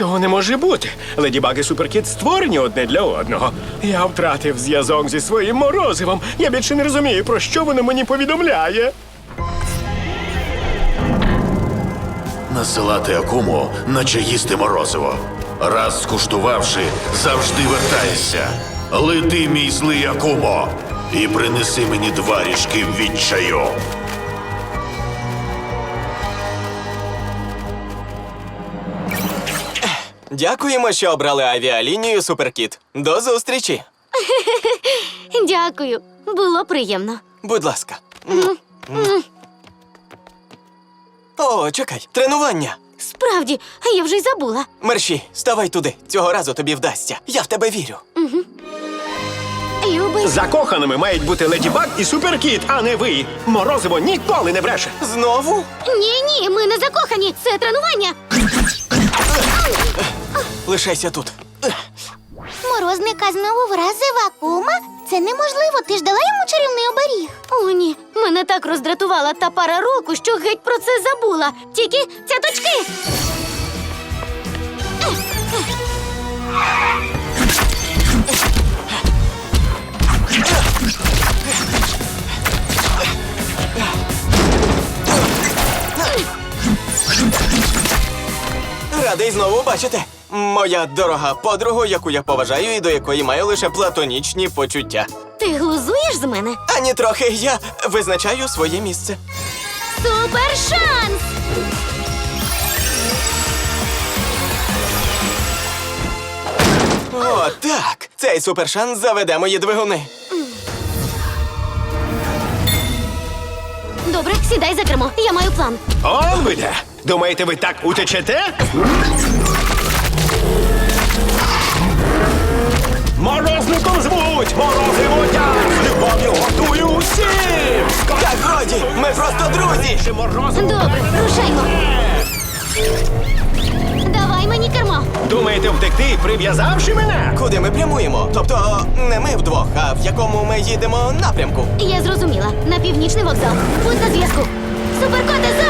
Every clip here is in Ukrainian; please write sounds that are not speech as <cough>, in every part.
Цього не може бути. Леді Баг і Суперкіт створені одне для одного. Я втратив зв'язок зі своїм морозивом. Я більше не розумію, про що воно мені повідомляє. Насилати акуму, наче їсти морозиво. Раз скуштувавши, завжди вертаєшся. Лети, мій злий акумо, і принеси мені два ріжки відчаю. Дякуємо, що обрали авіалінію Суперкіт. До зустрічі. <laughs> Дякую. Було приємно. Будь ласка. О, чекай, тренування. Справді, я вже й забула. Мерші, ставай туди. Цього разу тобі вдасться. Я в тебе вірю. Любий. Закоханими мають бути Леді Баг і Суперкіт, а не ви. Морозиво ніколи не бреше. Знову? Ні, ні, ми не закохані. Це тренування. Лишайся тут. Морозника знову вразив Акума? Це неможливо, ти ж дала йому чарівний оберіг. О, ні, мене так роздратувала та пара року, що геть про це забула. Тільки цяточки. Радий знову бачити. Моя дорога подруга, яку я поважаю і до якої маю лише платонічні почуття. Ти глузуєш з мене? Ані трохи я визначаю своє місце. Супер шанс! О, так! Цей супершанс заведе мої двигуни. Добре, сідай за кермо. Я маю план. Ви де. Думаєте, ви так утечете? Морозником звуть! Морозиво я! З любов'ю готую усім! Так, годі! Ми просто друзі! Добре, рушаймо. Давай мені кермо. Думаєте втекти, прив'язавши мене? Куди ми прямуємо? Тобто не ми вдвох, а в якому ми їдемо напрямку. Я зрозуміла. На північний вокзал. Будь на зв'язку. Суперкоте, зараз!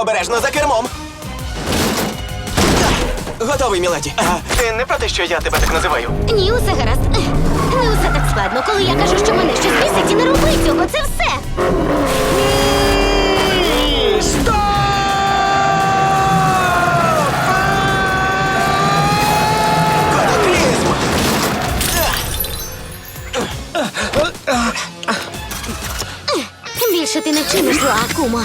Обережно за кермом. Готовий, міледі. А, ти не про те, що я тебе так називаю. Ні, усе гаразд. Не усе так складно. Коли я кажу, що мене щось бісить, і не роби цього. Це все. Ні, Стоп! Катаклізм! Більше ти не вчиниш зла, Акумо.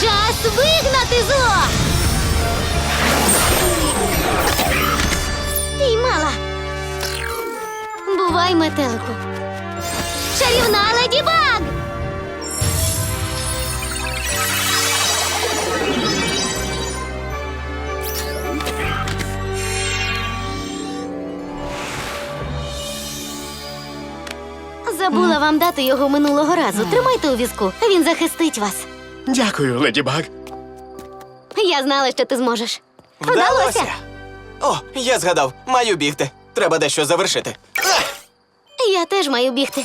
Час вигнати зло! Піймала. Бувай, метелику. Чарівна леді Баг! Забула вам дати його минулого разу. Тримайте у візку. Він захистить вас. Дякую, Леді Баг. Я знала, що ти зможеш. Вдалося! О, я згадав, маю бігти. Треба дещо завершити. Я теж маю бігти.